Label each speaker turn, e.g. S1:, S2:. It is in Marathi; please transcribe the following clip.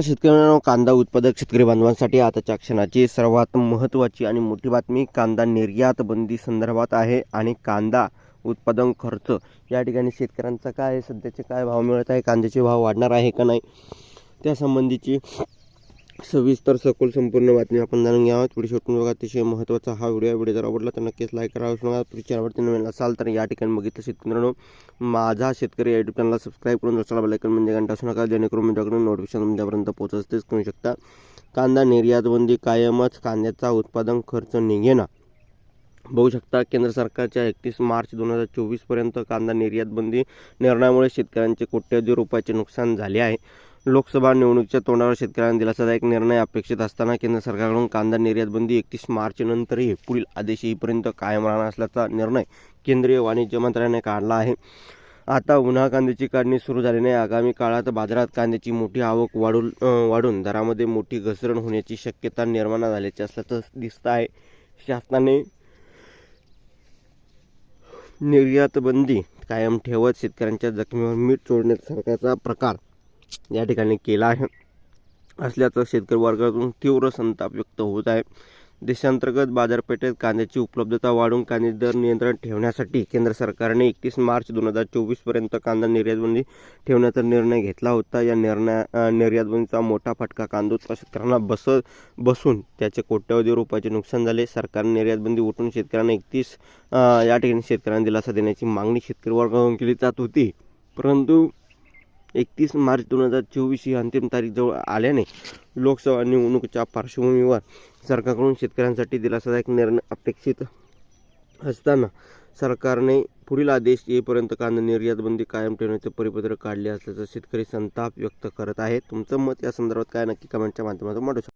S1: नमस्कार शेतकऱ्यांना कांदा उत्पादक शेतकरी बांधवांसाठी आताच्या क्षणाची सर्वात महत्त्वाची आणि मोठी बातमी कांदा निर्यात बंदी संदर्भात आहे आणि कांदा उत्पादन खर्च. या ठिकाणी शेतकऱ्यांचा काय आहे, सध्याचे काय भाव मिळत आहे कांद्याचे भाव वाढणार आहे का नाही त्यासंबंधीची सविस्तर सखोल संपूर्ण बातमी आपण जाणून घ्यावं. पुढे शेवटून बघा अतिशय महत्त्वाचा हा व्हिडिओ व्हिडिओ जर आवडला तर नक्कीच लाईक करा. नका. तुम्ही आवडते नवीन असाल तर या ठिकाणी बघितलं शेतकऱ्यांनो माझा शेतकरी युट्यूब चॅनलला सबस्क्राईब करून दुसरा बेलायकन म्हणजे घंटा असू नका जेणेकरून माझ्याकडून नोटिफिकेशन तुमच्यापर्यंत पोहोचतेच करू शकता. कांदा निर्यातबंदी कायमच कांद्याचा उत्पादन खर्च निघेना. बघू शकता केंद्र सरकारच्या एकतीस मार्च दोन हजार चोवीसपर्यंत कांदा निर्यातबंदी निर्णयामुळे शेतकऱ्यांचे कोट्यवधी रुपयाचे नुकसान झाले आहे. लोकसभा निवडणुकीच्या तोंडावर शेतकऱ्यांना दिलासादायक निर्णय अपेक्षित असताना केंद्र सरकारकडून कांदा निर्यात बंदी एकतीस मार्चनंतरही पुढील आदेश येईपर्यंत कायम राहणार असल्याचा निर्णय केंद्रीय वाणिज्य मंत्र्याने काढला आहे. आता उन्हा कांद्याची काढणी सुरू झाल्याने आगामी काळात बाजारात कांद्याची मोठी आवक वाढून वाढून दरामध्ये मोठी घसरण होण्याची शक्यता निर्माण झाल्याची असल्याचं दिसतं आहे. शासनाने निर्यात बंदी कायम ठेवत शेतकऱ्यांच्या जखमीवर मीठ चोडण्यासारख्याचा प्रकार या ठिकाणी केला आहे. असल्याचं शेतकरी वर्गातून तीव्र संताप व्यक्त होत आहे. देशांतर्गत बाजारपेठेत कांद्याची उपलब्धता वाढून कांदे दर नियंत्रण ठेवण्यासाठी केंद्र सरकारने एकतीस मार्च दोन हजार चोवीसपर्यंत कांदा निर्यातबंदी ठेवण्याचा निर्णय घेतला होता. या निर्णय निर्यातबंदीचा मोठा फटका कांदा शेतकऱ्यांना बस बसून त्याचे कोट्यवधी रुपयाचे नुकसान झाले. सरकारने निर्यातबंदी उठून शेतकऱ्यांना एकतीस या ठिकाणी शेतकऱ्यांना दिलासा देण्याची मागणी शेतकरी वर्गाकडून केली जात होती. परंतु एकतीस मार्च दोन हजार चोवीस ही अंतिम तारीख जवळ आल्याने लोकसभा निवडणुकीच्या पार्श्वभूमीवर सरकारकडून शेतकऱ्यांसाठी दिलासादायक निर्णय अपेक्षित असताना सरकारने पुढील आदेश येईपर्यंत कांदा निर्यात बंदी कायम ठेवण्याचे परिपत्रक काढले असल्याचं शेतकरी संताप व्यक्त करत आहेत तुमचं मत या संदर्भात काय? नक्की कमेंटच्या माध्यमातून मांडू शकता.